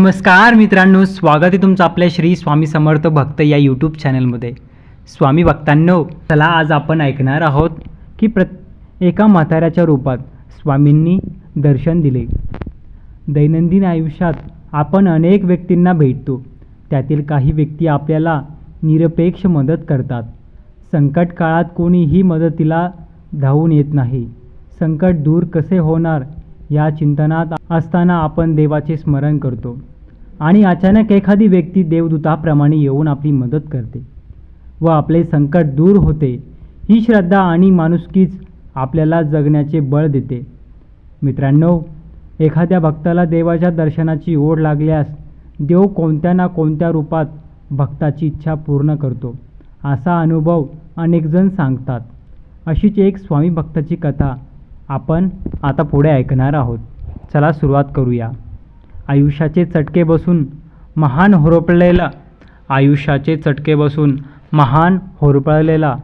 नमस्कार मित्रांनो स्वागत आहे तुमचं आपल्या श्री स्वामी समर्थ भक्त या यूट्यूब चॅनलमध्ये स्वामी भक्तांनो चला आज आपण ऐकणार आहोत की प्र एका म्हाताऱ्याच्या रूपात स्वामींनी दर्शन दिले. दैनंदिन आयुष्यात आपण अनेक व्यक्तींना भेटतो. त्यातील काही व्यक्ती आपल्याला निरपेक्ष मदत करतात. संकट काळात कोणीही मदतीला धावून येत नाही. संकट दूर कसे होणार या चिंतनात असताना आपण देवाचे स्मरण करतो. आणि अचानक एखादी व्यक्ती देवदूताप्रमाणे येऊन आपली मदत करते व आपले संकट दूर होते ही श्रद्धा आणि माणुसकीच आपल्याला जगण्याचे बळ देते. मित्रांनो एखाद्या भक्ताला देवाच्या दर्शनाची ओढ लागल्यास देव कोणत्या ना कोणत्या रूपात भक्ताची इच्छा पूर्ण करतो असा अनुभव अनेकजण सांगतात. अशीच एक स्वामी भक्ताची कथा आपण आता पुढे ऐकणार आहोत. चला सुरुवात करूया. आयुष्याचे चटके बसून महान होरपळलेला आयुष्याचे चटके बसून महान होरपळलेला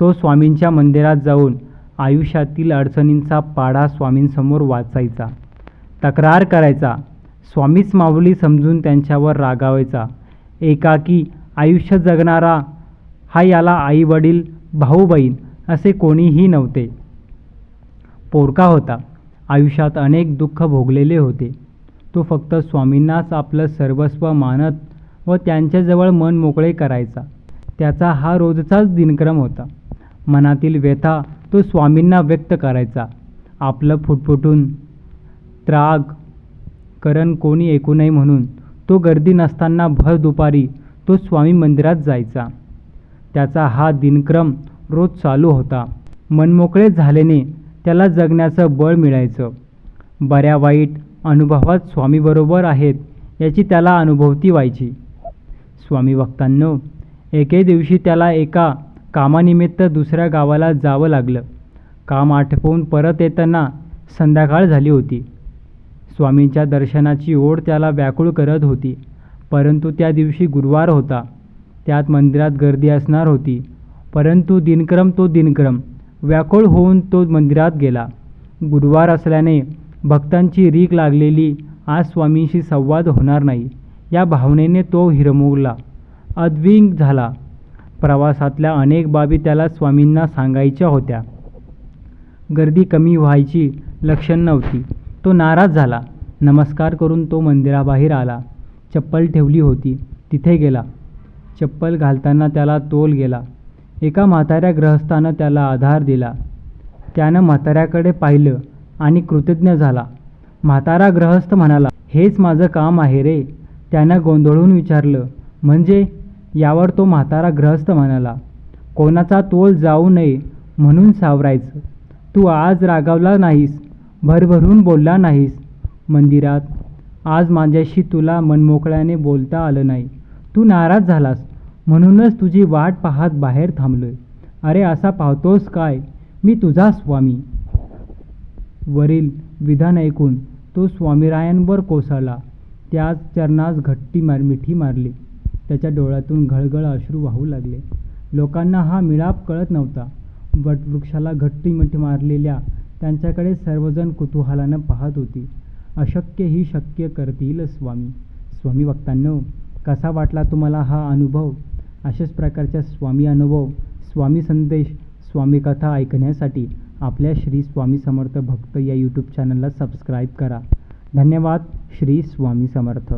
तो स्वामींच्या मंदिरात जाऊन आयुष्यातील अडचणींचा पाडा स्वामींसमोर वाचायचा. तक्रार करायचा. स्वामीच माऊली समजून त्यांच्यावर रागावायचा. एकाकी आयुष्य जगणारा हा याला आई वडील भाऊ बहीण असे कोणीही नव्हते. पोरका होता. आयुष्यात अनेक दुःख भोगलेले होते. तो फक्त स्वामींनाच आपलं सर्वस्व मानत व त्यांच्याजवळ मन मोकळे करायचा. त्याचा हा रोजचाच दिनक्रम होता. मनातील व्यथा तो स्वामींना व्यक्त करायचा. आपलं फुटफुटून त्राग करण कोणी ऐकू नये म्हणून तो गर्दी नसताना भर दुपारी तो स्वामी मंदिरात जायचा. त्याचा हा दिनक्रम रोज चालू होता. मनमोकळे झाल्याने त्याला जगण्याचं बळ मिळायचं. बऱ्या वाईट अनुभवात स्वामीबरोबर आहेत याची त्याला अनुभवती व्हायची. स्वामी भक्तांनो एके दिवशी त्याला एका कामानिमित्त दुसऱ्या गावाला जावं लागलं. काम आठवून परत येताना संध्याकाळ झाली होती. स्वामींच्या दर्शनाची ओढ त्याला व्याकुळ करत होती. परंतु त्या दिवशी गुरुवार होता. त्यात मंदिरात गर्दी असणार होती. परंतु दिनक्रम तो दिनक्रम व्याकुळ होऊन तो मंदिरात गेला. गुरुवार असल्याने भक्तांची रीक लागलेली आज स्वामींशी संवाद होणार नाही. या भावनेने तो हिरमुगला. अद्विंग झाला. प्रवासातल्या अनेक बाबी त्याला स्वामींना सांगायच्या होत्या. गर्दी कमी व्हायची लक्षण नव्हती. तो नाराज झाला. नमस्कार करून तो मंदिराबाहेर आला. चप्पल ठेवली होती. तिथे गेला. चप्पल घालताना त्याला तोल गेला. एका म्हाताऱ्या ग्रहस्थानं त्याला आधार दिला. त्यानं म्हाताऱ्याकडे पाहिलं. आणि कृतज्ञ झाला. म्हातारा ग्रहस्थ म्हणाला हेच माझं काम आहे रे. त्यानं गोंधळून विचारलं म्हणजे? यावर तो म्हातारा ग्रहस्थ म्हणाला कोणाचा तोल जाऊ नये म्हणून सावरायचं. तू आज रागावला नाहीस भरभरून बोलला नाहीस. मंदिरात आज माझ्याशी तुला मनमोकळ्याने बोलता आलं नाही. तू नाराज झालास म्हणूनच तुझी वाट पाहत बाहेर थांबलोय. अरे असा पाहतोस काय? मी तुझा स्वामी. वरील विधान ऐकून तो स्वामीरायांवर कोसळला. त्याच चरणास घट्टी मार मिठी मारली. त्याच्या डोळ्यातून घळघळ अश्रू वाहू लागले. लोकांना हा मिळाप कळत नव्हता. वटवृक्षाला घट्टी मिठी मारलेल्या त्यांच्याकडे सर्वजण कुतूहलानं पाहत होती. अशक्य ही शक्य करतील स्वामी. स्वामी भक्तांनो कसा वाटला तुम्हाला हा अनुभव? अशाच प्रकारच्या स्वामी अनुभव स्वामी संदेश स्वामी कथा ऐकण्यासाठी आपल्या श्री स्वामी समर्थ भक्त या यूट्यूब चॅनलला सबस्क्राईब करा. धन्यवाद. श्री स्वामी समर्थ.